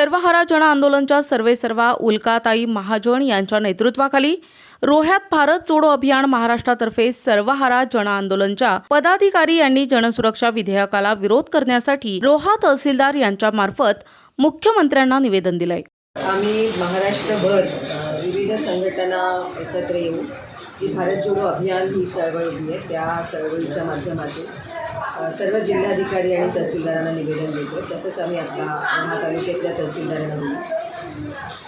सर्वहारा जन आंदोलनच्या सर्वे सर्वा उल्काताई महाजन यांच्या नेतृत्वाखाली रोह्यात भारत जोडो अभियान महाराष्ट्रातर्फे सर्वहारा जन आंदोलनच्या पदाधिकारी यांनी जनसुरक्षा विधेयकाला विरोध करण्यासाठी रोहा तहसीलदार यांच्या मार्फत मुख्यमंत्र्यांना निवेदन दिलंय. आम्ही महाराष्ट्रभर विविध संघटना एकत्र येऊन जी भारत जोडो अभियान ही चळवळ उभी आहे त्या चळवळीच्या माध्यमातून सर्व जिल्हाधिकारी आणि तहसीलदारांना निवेदन देतो. तसंच आम्ही आपला महा तालुक्यातल्या तहसीलदारांना दिलं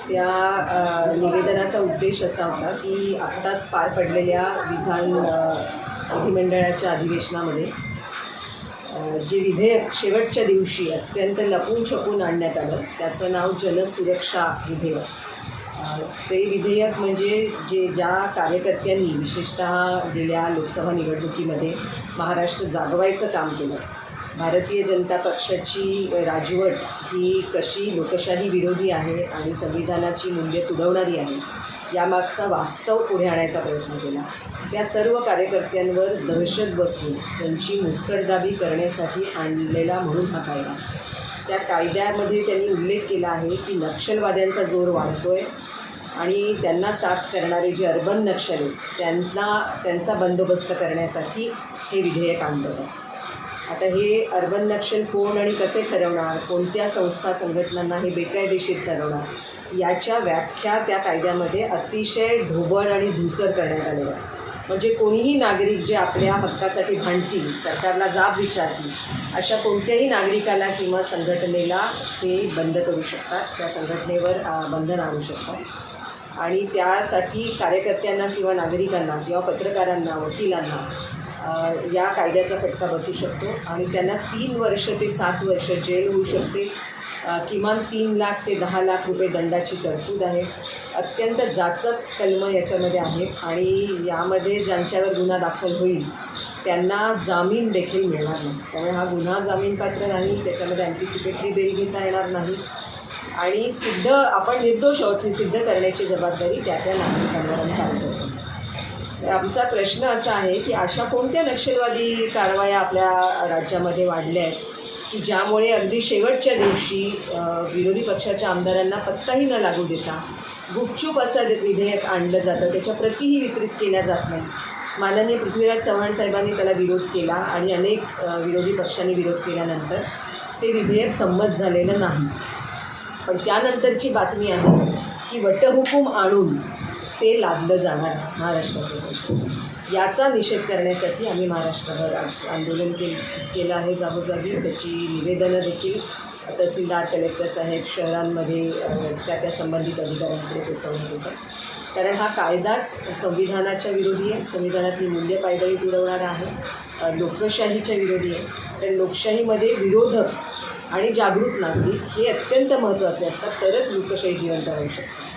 त्या निवेदनाचा उद्देश असा होता की आत्ताच पार पडलेल्या विधान विधिमंडळाच्या अधिवेशनामध्ये जे विधेयक शेवटच्या दिवशी अत्यंत लपून छपून आणण्यात आलं त्याचं नाव जलसुरक्षा विधेयक. ते विधेयक म्हणजे जे ज्या कार्यकर्त्यांनी विशेषतः गेल्या लोकसभा निवडणुकीमध्ये महाराष्ट्र जागवायचं काम केलं भारतीय जनता पक्षाची राजवट ही कशी लोकशाही विरोधी आहे आणि संविधानाची मूल्य तुडवणारी आहे यामागचा वास्तव पुढे आणायचा प्रयत्न केला. त्या सर्व कार्यकर्त्यांवर दहशत बसवून त्यांची मुस्कटदाबी करण्यासाठी आणलेला म्हणून हा कायदा. त्या कायद्यामध्ये त्यांनी उल्लेख केला आहे की नक्षलवाद्यांचा जोर वाढतो आहे आणि त्यांना साथ करणारे जे अर्बन नक्षल आहेत त्यांना त्यांचा बंदोबस्त करण्यासाठी हे विधेयक आणलं आता हे अर्बन नक्षल कोण आणि कसे ठरवणार कोणत्या संस्था संघटनांना हे बेकायदेशीर ठरवणार याच्या व्याख्या त्या कायद्यामध्ये अतिशय ढोबळ आणि धुसर करण्यात आलेलं आहे. म्हणजे कोणीही नागरिक जे आपल्या हक्कासाठी भांडतील सरकारला जाब विचारतील अशा कोणत्याही नागरिकाला किंवा संघटनेला ते बंद करू शकतात त्या संघटनेवर बंधन आणू शकतात. आणि त्यासाठी कार्यकर्त्यांना किंवा नागरिकांना किंवा पत्रकारांना वकिलांना या कायद्याचा फटका बसू शकतो. आणि त्यांना तीन वर्ष ते सात वर्ष जेल होऊ शकते. किमान तीन लाख ते दहा लाख रुपये दंडाची तरतूद आहे. अत्यंत जाचक कलमं याच्यामध्ये आहेत. आणि यामध्ये ज्यांच्यावर गुन्हा दाखल होईल त्यांना जामीन देखील मिळणार नाही. त्यामुळे हा गुन्हा जामीनपात्र नाही. त्याच्यामध्ये अँटिसिपेटरी बेल घेता येणार नाही. आणि सिद्ध आपण निर्दोष आहोत हे सिद्ध करण्याची जबाबदारी त्या त्या नागरिकांवर आणि आमचा प्रश्न असा आहे की अशा कोणत्या नक्षलवादी कारवाया आपल्या राज्यामध्ये वाढल्या आहेत की ज्यामुळे अगदी शेवटच्या दिवशी विरोधी पक्षाच्या आमदारांना पत्ताही न लागू देता गुपचूप असं विधेयक आणलं जातं त्याच्या प्रतीही वितरित केल्या जात नाही माननीय पृथ्वीराज चव्हाण साहेबांनी त्याला विरोध केला आणि अनेक विरोधी पक्षांनी विरोध केल्यानंतर ते विधेयक संमत झालेलं नाही. पण त्यानंतरची बातमी आहे की वटहुकूम आणून ते लादलं जाणार महाराष्ट्रासोबत याचा निषेध करण्यासाठी आम्ही महाराष्ट्रभर आज आंदोलन के केलं आहे जागोजागी. त्याची निवेदनं देखील तहसीलदार कलेक्टर साहेब शहरांमध्ये त्या त्या संबंधित अधिकाऱ्यांकडे पोचवण्यात येतं. कारण हा कायदाच संविधानाच्या विरोधी आहे. संविधानातली मूल्य पायदळी तुडवणारा आहे. लोकशाहीच्या विरोधी आहे. तर लोकशाहीमध्ये विरोधक आणि जागृत नागरिक हे अत्यंत महत्त्वाचे असतात. तरच लोकशाही जिवंत राहू शकतात.